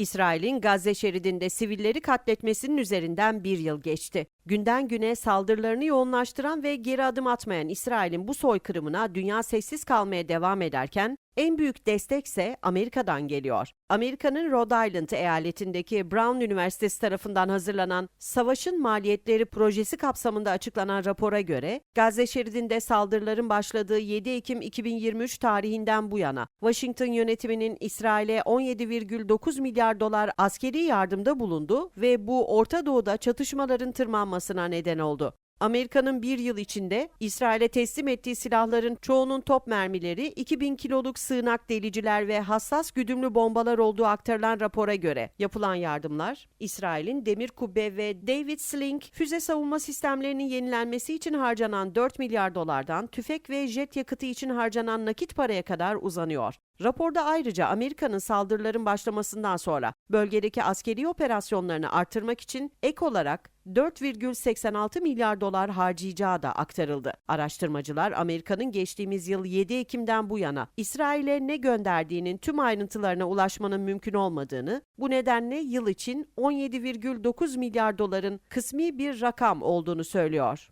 İsrail'in Gazze şeridinde sivilleri katletmesinin üzerinden bir yıl geçti. Günden güne saldırılarını yoğunlaştıran ve geri adım atmayan İsrail'in bu soykırımına dünya sessiz kalmaya devam ederken en büyük destekse Amerika'dan geliyor. Amerika'nın Rhode Island eyaletindeki Brown Üniversitesi tarafından hazırlanan Savaşın Maliyetleri projesi kapsamında açıklanan rapora göre Gazze şeridinde saldırıların başladığı 7 Ekim 2023 tarihinden bu yana Washington yönetiminin İsrail'e 17,9 milyar dolar askeri yardımda bulundu ve bu Orta Doğu'da çatışmaların tırmanmasına neden oldu. Amerika'nın bir yıl içinde İsrail'e teslim ettiği silahların çoğunun top mermileri, 2000 kiloluk sığınak deliciler ve hassas güdümlü bombalar olduğu aktarılan rapora göre yapılan yardımlar, İsrail'in demir kubbe ve David Sling füze savunma sistemlerinin yenilenmesi için harcanan 4 milyar dolardan tüfek ve jet yakıtı için harcanan nakit paraya kadar uzanıyor. Raporda ayrıca Amerika'nın saldırıların başlamasından sonra bölgedeki askeri operasyonlarını artırmak için ek olarak 4,86 milyar dolar harcayacağı da aktarıldı. Araştırmacılar Amerika'nın geçtiğimiz yıl 7 Ekim'den bu yana İsrail'e ne gönderdiğinin tüm ayrıntılarına ulaşmanın mümkün olmadığını, bu nedenle yıl için 17,9 milyar doların kısmi bir rakam olduğunu söylüyor.